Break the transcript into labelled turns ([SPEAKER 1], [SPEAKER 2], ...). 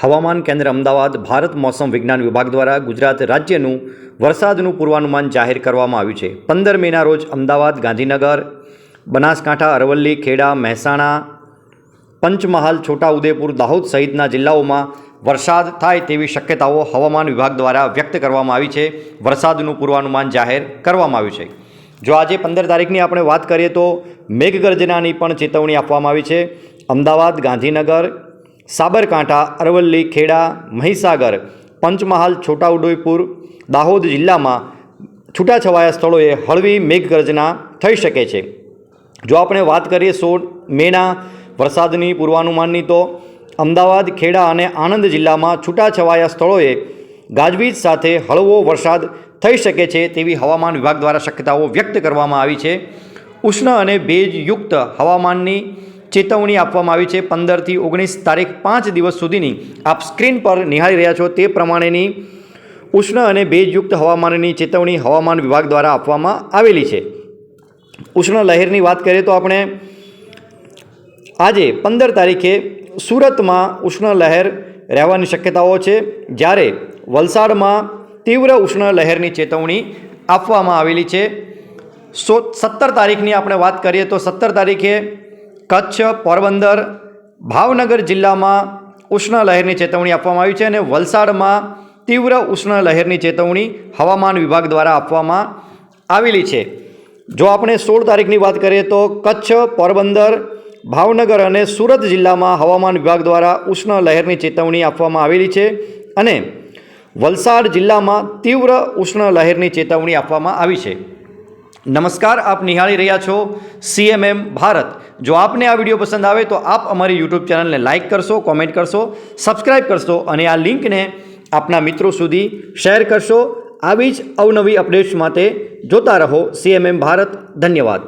[SPEAKER 1] હવામાન કેન્દ્ર અમદાવાદ, ભારત મોસમ વિજ્ઞાન વિભાગ દ્વારા ગુજરાત રાજ્યનું વરસાદનું પૂર્વાનુમાન જાહેર કરવામાં આવ્યું છે. પંદર મેના રોજ અમદાવાદ, ગાંધીનગર, બનાસકાંઠા, અરવલ્લી, ખેડા, મહેસાણા, પંચમહાલ, છોટાઉદેપુર, દાહોદ સહિતના જિલ્લાઓમાં વરસાદ થાય તેવી શક્યતાઓ હવામાન વિભાગ દ્વારા વ્યક્ત કરવામાં આવી છે. વરસાદનું પૂર્વાનુમાન જાહેર કરવામાં આવ્યું છે. જો આજે પંદર તારીખની આપણે વાત કરીએ તો મેઘગર્જનાની પણ ચેતવણી આપવામાં આવી છે. અમદાવાદ, ગાંધીનગર સાબરકાંઠા, અરવલ્લી, ખેડા, મહીસાગર, પંચમહાલ, છોટાઉદેપુર, દાહોદ જિલ્લામાં છૂટાછવાયા સ્થળોએ હળવી મેઘગર્જના થઈ શકે છે. જો આપણે વાત કરીએ સોળ, મેના, વરસાદની પૂર્વાનુમાનની તો અમદાવાદ, ખેડા અને આણંદ જિલ્લામાં છૂટાછવાયા સ્થળોએ ગાજવીજ સાથે હળવો વરસાદ થઈ શકે છે તેવી હવામાન વિભાગ દ્વારા શક્યતાઓ વ્યક્ત કરવામાં આવી છે. ઉષ્ણ અને ભેજયુક્ત હવામાનની ચેતવણી આપવામાં આવી છે. પંદરથી ઓગણીસ તારીખ પાંચ દિવસ સુધીની આપ સ્ક્રીન પર નિહાળી રહ્યા છો. તે પ્રમાણેની ઉષ્ણ અને ભેજયુક્ત હવામાનની ચેતવણી હવામાન વિભાગ દ્વારા આપવામાં આવેલી છે. ઉષ્ણ લહેરની વાત કરીએ તો આપણે આજે પંદર તારીખે સુરતમાં ઉષ્ણ લહેર રહેવાની શક્યતાઓ છે. જ્યારે વલસાડમાં તીવ્ર ઉષ્ણ લહેરની ચેતવણી આપવામાં આવેલી છે. સો, સત્તર તારીખની આપણે વાત કરીએ તો સત્તર તારીખે કચ્છ, પોરબંદર, ભાવનગર જિલ્લામાં ઉષ્ણ લહેરની ચેતવણી આપવામાં આવી છે અને વલસાડમાં તીવ્ર ઉષ્ણ લહેરની ચેતવણી હવામાન વિભાગ દ્વારા આપવામાં આવેલી છે. જો આપણે સોળ તારીખની વાત કરીએ તો કચ્છ, પોરબંદર, ભાવનગર અને સુરત જિલ્લામાં હવામાન વિભાગ દ્વારા ઉષ્ણ લહેરની ચેતવણી આપવામાં આવેલી છે અને વલસાડ જિલ્લામાં તીવ્ર ઉષ્ણ લહેરની ચેતવણી આપવામાં આવી છે. નમસ્કાર, આપ નિહાળી રહ્યા છો સીએમએમ ભારત. જો આપને આ વીડિયો પસંદ આવે તો આપ અમારી યુટ્યુબ ચેનલને લાઇક કરશો કોમેન્ટ કરશો સબસ્ક્રાઇબ કરશો અને આ લિંકને આપના મિત્રો સુધી શેર કરશો. આવી જ અવનવી અપડેટ્સ માટે જોતા રહો સીએમએમ ભારત. ધન્યવાદ.